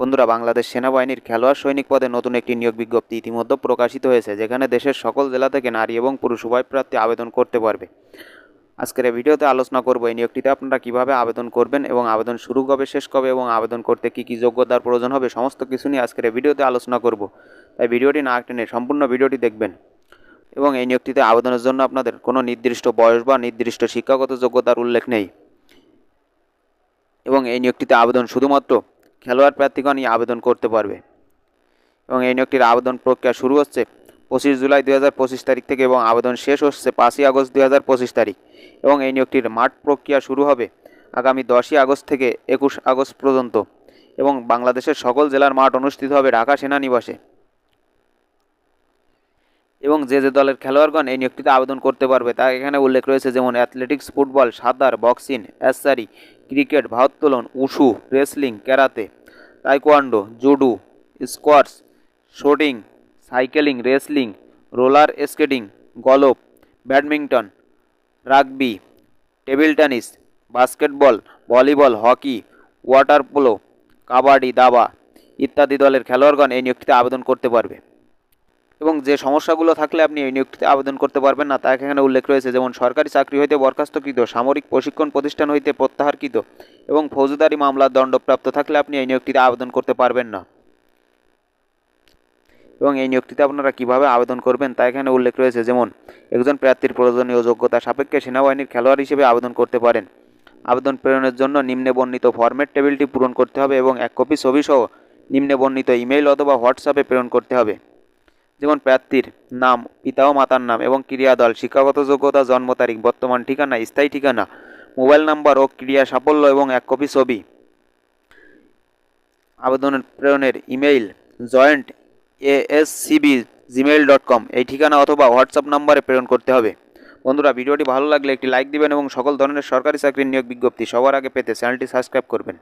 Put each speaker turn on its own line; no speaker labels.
বন্ধুরা, বাংলাদেশ সেনাবাহিনীর খেলোয়াড় সৈনিক পদে নতুন একটি নিয়োগ বিজ্ঞপ্তি ইতিমধ্যে প্রকাশিত হয়েছে, যেখানে দেশের সকল জেলা থেকে নারী এবং পুরুষ উভয় প্রার্থী আবেদন করতে পারবে। আজকের এই ভিডিওতে আলোচনা করব এই নিয়োগটিতে আপনারা কীভাবে আবেদন করবেন এবং আবেদন শুরু কবে, শেষ কবে এবং আবেদন করতে কি কি যোগ্যতার প্রয়োজন হবে, সমস্ত কিছু নিয়ে আজকের এই ভিডিওতে আলোচনা করব। তাই ভিডিওটি না টেনে সম্পূর্ণ ভিডিওটি দেখবেন এবং এই নিয়োগটিতে আবেদনের জন্য আপনাদের কোনো নির্দিষ্ট বয়স বা নির্দিষ্ট শিক্ষাগত যোগ্যতার উল্লেখ নেই। এবং এই নিয়োগটিতে আবেদন শুধুমাত্র খেলোয়াড় প্রার্থীগণই আবেদন করতে পারবে। এবং এই নিয়োগটির আবেদন প্রক্রিয়া শুরু হচ্ছে পঁচিশ জুলাই দু হাজার পঁচিশ তারিখ থেকে এবং আবেদন শেষ হচ্ছে পাঁচই আগস্ট দু হাজার পঁচিশ তারিখ। এবং এই নিয়োগটির মাঠ প্রক্রিয়া শুরু হবে আগামী দশই আগস্ট থেকে একুশ আগস্ট পর্যন্ত। এবং বাংলাদেশের সকল জেলার মাঠ অনুষ্ঠিত হবে ঢাকা সেনানিবাসে। এবং যে যে দলের খেলোয়াড়গণ এই নিয়োগটিতে আবেদন করতে পারবে তা এখানে উল্লেখ রয়েছে যেমন অ্যাথলেটিক্স, ফুটবল, সাঁতার, boxing archery cricket, ভারোত্তোলন, wushu, wrestling, karate, taekwondo, judo, squash, shooting, cycling, wrestling, roller skating, golf, badminton, rugby, table tennis, basketball, volleyball, hockey, water polo, kabaddi, দাবা ইত্যাদি দলের খেলোয়াড়গণ এই নিয়োগটিতে আবেদন করতে পারবে। এবং যে সমস্যাগুলো থাকলে আপনি এই নিয়োগটিতে আবেদন করতে পারবেন না তা এখানে উল্লেখ রয়েছে, যেমন সরকারি চাকরি হইতে বরখাস্তকৃত, সামরিক প্রশিক্ষণ প্রতিষ্ঠান হইতে প্রত্যাহারকৃত এবং ফৌজদারি মামলার দণ্ডপ্রাপ্ত থাকলে আপনি এই নিয়োগটিতে আবেদন করতে পারবেন না। এবং এই নিয়োগটিতে আপনারা কীভাবে আবেদন করবেন তা এখানে উল্লেখ রয়েছে, যেমন একজন প্রার্থীর প্রয়োজনীয় যোগ্যতা সাপেক্ষে সেনাবাহিনীর খেলোয়াড় হিসেবে আবেদন করতে পারেন। আবেদন প্রেরণের জন্য নিম্নে বর্ণিত ফরম্যাট টেবিলটি পূরণ করতে হবে এবং এক কপি ছবি সহ নিম্নে বর্ণিত ইমেইল অথবা হোয়াটসঅ্যাপে প্রেরণ করতে হবে। যেমন প্রার্থীর নাম পিতা ও মাতার নাম এবং ক্রিয়াদল, শিক্ষাগত যোগ্যতা, জন্ম তারিখ, বর্তমান ঠিকানা, স্থায়ী ঠিকানা, মোবাইল নাম্বার ও ক্রিয়া সাফল্য এবং এক কপি ছবি। আবেদন প্রেরণের email joint ASCB Gmail dot com. এই ঠিকানা অথবা হোয়াটসঅ্যাপ নাম্বারে প্রেরণ করতে হবে। বন্ধুরা, ভিডিওটি ভালো লাগলে একটি লাইক দিবেন এবং সকল ধরনের সরকারি চাকরির নিয়োগ বিজ্ঞপ্তি সবার আগে পেতে চ্যানেলটি সাবস্ক্রাইব করবেন।